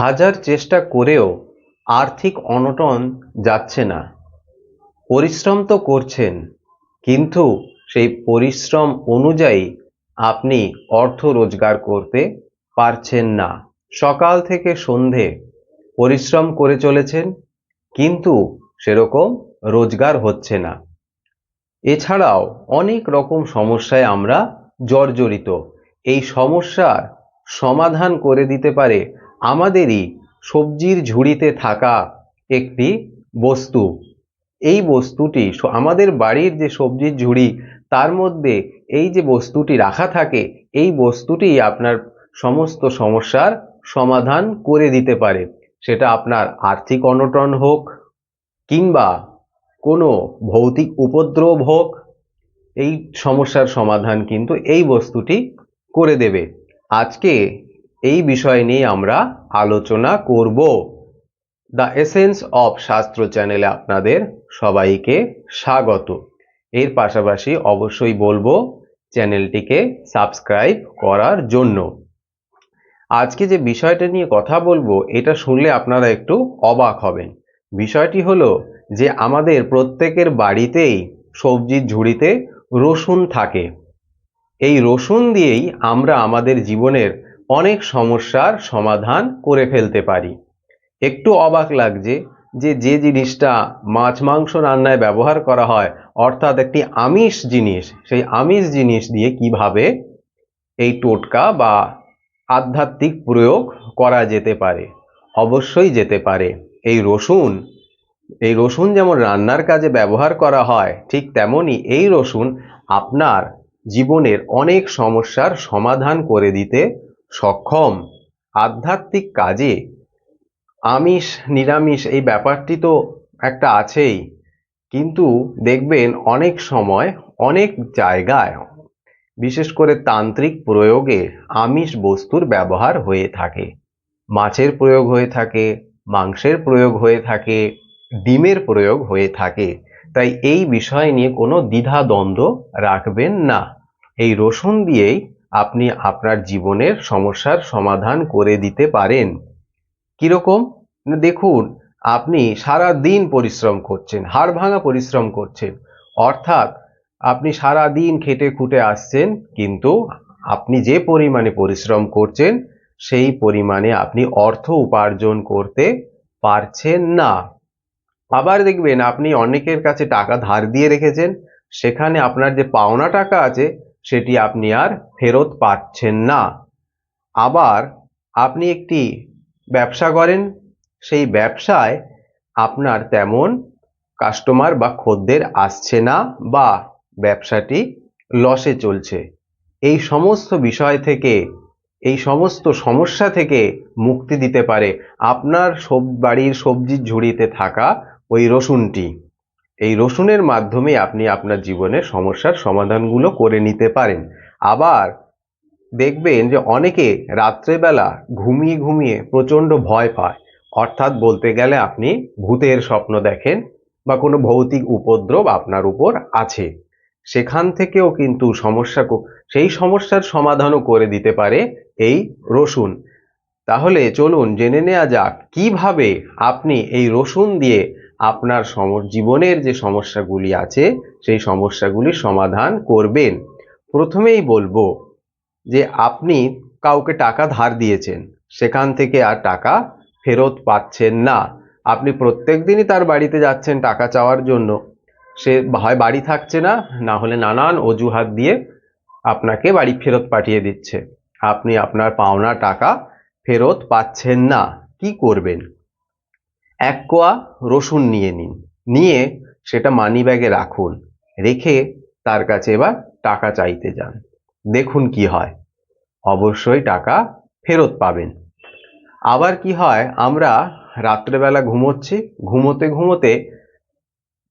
হাজার চেষ্টা করেও আর্থিক অনটন যাচ্ছে না। পরিশ্রম তো করছেন, কিন্তু সেই পরিশ্রম অনুযায়ী আপনি অর্থ রোজগার করতে পারছেন না। সকাল থেকে সন্ধে পরিশ্রম করে চলেছেন, কিন্তু সেরকম রোজগার হচ্ছে না। এছাড়াও অনেক রকম সমস্যায় আমরা জর্জরিত। এই সমস্যার সমাধান করে দিতে পারে আমাদেরই সবজির ঝুড়িতে থাকা একটি বস্তু। এই বস্তুটি আমাদের বাড়ির যে সবজির ঝুড়ি, তার মধ্যে এই যে বস্তুটি রাখা থাকে, এই বস্তুটি আপনার সমস্ত সমস্যার সমাধান করে দিতে পারে। সেটা আপনার আর্থিক অনটন হোক, কিংবা কোনো ভৌতিক উপদ্রব হোক, এই সমস্যার সমাধান কিন্তু এই বস্তুটি করে দেবে। আজকে এই বিষয় নিয়ে আমরা আলোচনা করব। দ্য এসেন্স অফ শাস্ত্র চ্যানেলে আপনাদের সবাইকে স্বাগত। এর পাশাপাশি অবশ্যই বলব, চ্যানেলটিকে সাবস্ক্রাইব করার জন্য। আজকে যে বিষয়টা নিয়ে কথা বলব, এটা শুনলে আপনারা একটু অবাক হবেন। বিষয়টি হলো যে আমাদের প্রত্যেকের বাড়িতেই সবজির ঝুড়িতে রসুন থাকে। এই রসুন দিয়েই আমরা আমাদের জীবনের অনেক সমস্যার সমাধান করে ফেলতে পারি। একটু অবাক লাগছে যে যে জিনিসটা মাছ মাংস রান্নায় ব্যবহার করা হয়, অর্থাৎ একটি আমিষ জিনিস, সেই আমিষ জিনিস দিয়ে কীভাবে এই টোটকা বা আধ্যাত্মিক প্রয়োগ করা যেতে পারে? অবশ্যই যেতে পারে। এই রসুন এই রসুন যেমন রান্নার কাজে ব্যবহার করা হয়, ঠিক তেমনই এই রসুন আপনার জীবনের অনেক সমস্যার সমাধান করে দিতে সক্ষম আধ্যাত্মিক কাজে। আমিষ, নিরামিষ এই ব্যাপারটি তো একটা আছেই। কিন্তু দেখবেন অনেক সময় অনেক জায়গায়, বিশেষ করে তান্ত্রিক প্রয়োগে আমিষ বস্তুর ব্যবহার হয়ে থাকে। মাছের প্রয়োগ হয়ে থাকে, মাংসের প্রয়োগ হয়ে থাকে, ডিমের প্রয়োগ হয়ে থাকে। তাই এই বিষয় নিয়ে কোনো দ্বিধা দ্বন্দ্ব রাখবেন না। এই রসুন দিয়েই আপনি আপনার জীবনের সমস্যার সমাধান করে দিতে পারেন। কীরকম? দেখুন, আপনি সারা দিন পরিশ্রম করছেন হাড় ভাঙা পরিশ্রম করছেন। অর্থাৎ আপনি সারা দিন খেটে খুঁটে আসছেন, কিন্তু আপনি যে পরিমাণে পরিশ্রম করছেন, সেই পরিমাণে আপনি অর্থ উপার্জন করতে পারছেন না। আবার দেখবেন, আপনি অনেকের কাছে টাকা ধার দিয়ে রেখেছেন, সেখানে আপনার যে পাওনা টাকা আছে সেটি আপনি আর ফেরত পাচ্ছেন না। আবার আপনি একটি ব্যবসা করেন, সেই ব্যবসায় আপনার তেমন কাস্টমার বা খদ্দের আসছে না বা ব্যবসাটি লসে চলছে। এই সমস্ত বিষয় থেকে, এই সমস্ত সমস্যা থেকে মুক্তি দিতে পারে আপনার সব বাড়ির সবজির ঝুড়িতে থাকা ওই রসুনটি। এই রসুনের মাধ্যমে আপনি আপনার জীবনের সমস্যার সমাধানগুলো করে নিতে পারেন। আবার দেখবেন যে অনেকে রাত্রেবেলা ঘুমিয়ে ঘুমিয়ে প্রচণ্ড ভয় পায়। অর্থাৎ বলতে গেলে আপনি ভূতের স্বপ্ন দেখেন বা কোনো ভৌতিক উপদ্রব আপনার উপর আছে। সেখান থেকেও কিন্তু সমস্যা সেই সমস্যার সমাধানও করে দিতে পারে এই রসুন। তাহলে চলুন জেনে নেওয়া যাক, কীভাবে আপনি এই রসুন দিয়ে আপনার সম জীবনের যে সমস্যাগুলি আছে, সেই সমস্যাগুলির সমাধান করবেন। প্রথমেই বলব যে আপনি কাউকে টাকা ধার দিয়েছেন, সেখান থেকে আর টাকা ফেরত পাচ্ছেন না। আপনি প্রত্যেক দিনই তার বাড়িতে যাচ্ছেন টাকা চাওয়ার জন্য। সে হয় বাড়ি থাকছে না না হলে নানান অজুহাত দিয়ে আপনাকে বাড়ি ফেরত পাঠিয়ে দিচ্ছে। আপনি আপনার পাওনা টাকা ফেরত পাচ্ছেন না। কি করবেন? এক কোয়া রসুন নিয়ে নিন। নিয়ে সেটা মানি ব্যাগে রাখুন। রেখে তার কাছে এবার টাকা চাইতে যান। দেখুন কি হয়। অবশ্যই টাকা ফেরত পাবেন। আবার কি হয়, আমরা রাত্রেবেলা ঘুমোচ্ছি। ঘুমোতে ঘুমোতে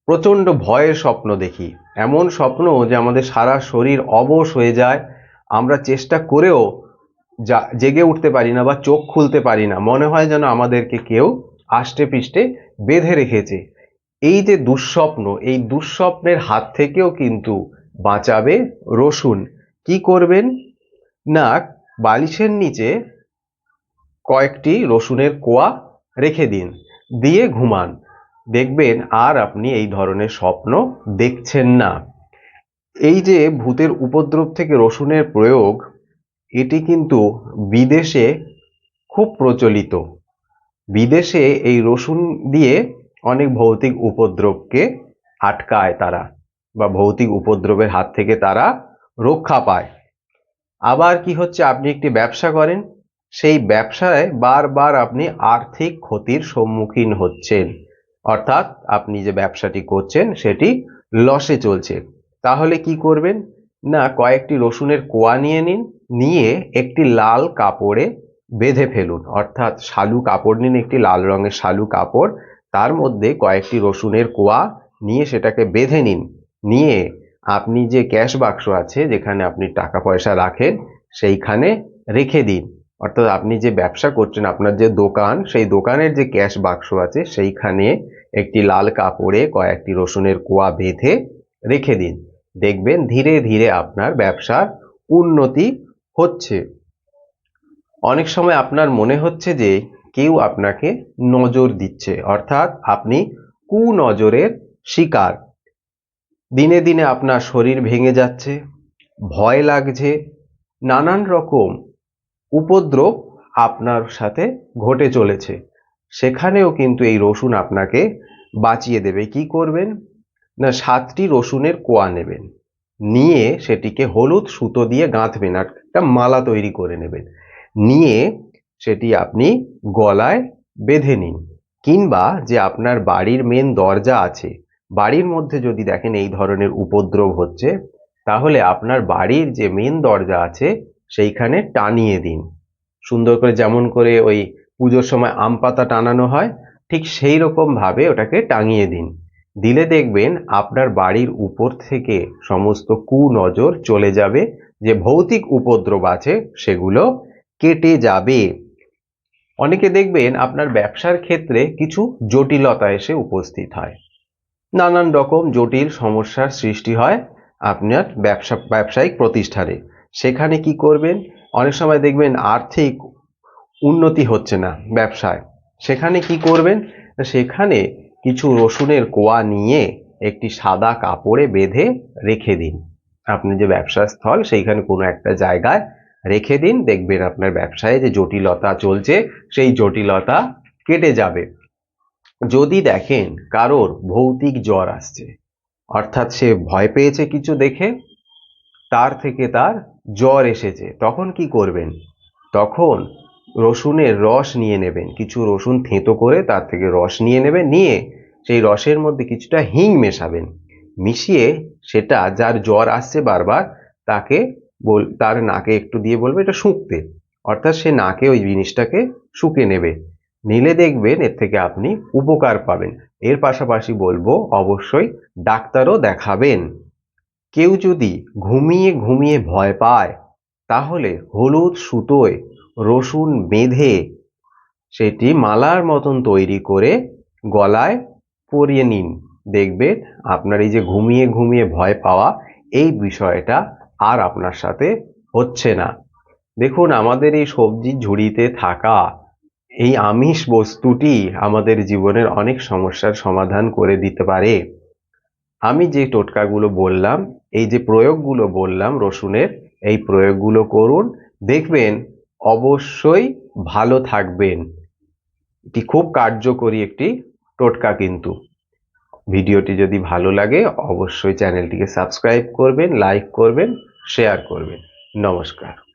প্রচণ্ড ভয়ের স্বপ্ন দেখি। এমন স্বপ্ন যে আমাদের সারা শরীর অবশ হয়ে যায়। আমরা চেষ্টা করেও জেগে উঠতে পারি না বা চোখ খুলতে পারি না। মনে হয় যেন আমাদেরকে কেউ আষ্টে পিষ্টে বেঁধে রেখেছে। এই যে দুঃস্বপ্ন, এই দুঃস্বপ্নের হাত থেকেও কিন্তু বাঁচাবে রসুন। কি করবেন? না, বালিশের নিচে কয়েকটি রসুনের কোয়া রেখে দিন, দিয়ে ঘুমান। দেখবেন আর আপনি এই ধরনের স্বপ্ন দেখছেন না। এই যে ভূতের উপদ্রব থেকে রসুনের প্রয়োগ, এটি কিন্তু বিদেশে খুব প্রচলিত। বিদেশে এই রসুন দিয়ে অনেক ভৌতিক উপদ্রবকে আটকায় তারা বা ভৌতিক উপদ্রবের হাত থেকে তারা রক্ষা পায়। আবার কি হচ্ছে? আপনি একটি ব্যবসা করেন, সেই ব্যবসায় বারবার আপনি আর্থিক ক্ষতির সম্মুখীন হচ্ছেন। অর্থাৎ আপনি যে ব্যবসাটি করছেন, সেটি লসে চলছে। তাহলে কি করবেন? না, কয়েকটি রসুনের কোয়া নিয়ে নিন, নিয়ে একটি লাল কাপড়ে বেঁধে ফেলুন। অর্থাৎ শালু কাপড় নিন, একটি লাল রঙের শালু কাপড়, তার মধ্যে কয়েকটি রসুনের কোয়া নিয়ে সেটাকে বেঁধে নিন। নিয়ে আপনি যে ক্যাশ বাক্স আছে, যেখানে আপনি টাকা পয়সা রাখেন, সেইখানে রেখে দিন। অর্থাৎ আপনি যে ব্যবসা করছেন, আপনার যে দোকান, সেই দোকানের যে ক্যাশ বাক্স আছে, সেইখানে একটি লাল কাপড়ে কয়েকটি রসুনের কোয়া বেঁধে রেখে দিন। দেখবেন ধীরে ধীরে আপনার ব্যবসার উন্নতি হচ্ছে। অনেক সময় আপনার মনে হচ্ছে যে কেউ আপনাকে নজর দিচ্ছে, অর্থাৎ আপনি কুনজরের শিকার। দিনে দিনে আপনার শরীর ভেঙে যাচ্ছে, ভয় লাগছে, নানান রকম উপদ্রব আপনার সাথে ঘটে চলেছে। সেখানেও কিন্তু এই রসুন আপনাকে বাঁচিয়ে দেবে। কি করবেন? না, সাতটি রসুনের কোয়া নেবেন। নিয়ে সেটিকে হলুদ সুতো দিয়ে গাঁথবেন আর একটা মালা তৈরি করে নেবেন। নিয়ে সেটি আপনি গলায় বেঁধে নিন। কিংবা যে আপনার বাড়ির মেন দরজা আছে, বাড়ির মধ্যে যদি দেখেন এই ধরনের উপদ্রব হচ্ছে, তাহলে আপনার বাড়ির যে মেন দরজা আছে, সেইখানে টানিয়ে দিন। সুন্দর করে যেমন করে ওই পুজোর সময় আম পাতা টানানো হয়, ঠিক সেই রকম ভাবে ওটাকে টাঙিয়ে দিন। দিলে দেখবেন আপনার বাড়ির উপর থেকে সমস্ত কুনজর চলে যাবে, যে ভৌতিক উপদ্রব আছে সেগুলো কেটে যাবে। অনেকে দেখবেন আপনার ব্যবসার ক্ষেত্রে কিছু জটিলতা এসে উপস্থিত হয়। নানান রকম জটিল সমস্যার সৃষ্টি হয় আপনার ব্যবসা, ব্যবসায়িক প্রতিষ্ঠানে। সেখানে কি করবেন? অনেক সময় দেখবেন আর্থিক উন্নতি হচ্ছে না ব্যবসায়। সেখানে কি করবেন? সেখানে কিছু রসুনের কোয়া নিয়ে একটি সাদা কাপড়ে বেঁধে রেখে দিন। আপনি যে ব্যবসা স্থল, সেইখানে কোনো একটা জায়গায় রেখে দিন, দেখবেন আপনার ব্যবসায় যে জটিলতা চলছে, সেই জটিলতা কেটে যাবে। যদি দেখেন কারোর ভৌতিক জ্বর আসছে, অর্থাৎ সে ভয় পেয়েছে কিছু দেখে, তার থেকে তার জ্বর এসেছে, তখন কি করবেন? তখন রসুনের রস নিয়ে নেবেন, কিছু রসুন থেঁতো করে তার থেকে রস নিয়ে নেবেন, নিয়ে সেই রসের মধ্যে কিছুটা হিং মেশাবেন, মিশিয়ে সেটা যার জ্বর আসছে বারবার, তাকে বল, তার নাকে একটু দিয়ে বলবে, এটা শুঁকতে। অর্থাৎ সে নাকে ওই জিনিসটাকে শুকে নেবে। নিলে দেখবেন এর থেকে আপনি উপকার পাবেন। এর পাশাপাশি বলব, অবশ্যই ডাক্তারও দেখাবেন। কেউ যদি ঘুমিয়ে ঘুমিয়ে ভয় পায়, তাহলে হলুদ সুতোয় রসুন বেঁধে সেটি মালার মতন তৈরি করে গলায় পরিয়ে নিন। দেখবেন আপনার এই যে ঘুমিয়ে ঘুমিয়ে ভয় পাওয়া, এই বিষয়টা আর আপনার সাথে হচ্ছে না। দেখুন, আমাদের এই সবজির ঝুড়িতে থাকা এই আমিষ বস্তুটি আমাদের জীবনের অনেক সমস্যার সমাধান করে দিতে পারে। আমি যে টোটকাগুলো বললাম, এই যে প্রয়োগগুলো বললাম রসুনের, এই প্রয়োগগুলো করুন। দেখবেন, অবশ্যই ভালো থাকবেন। এটি খুব কার্যকরী একটি টোটকা কিন্তু। ভিডিওটি যদি ভালো লাগে, অবশ্যই চ্যানেলটিকে সাবস্ক্রাইব করবেন, লাইক করবেন শেয়ার করবেন। নমস্কার।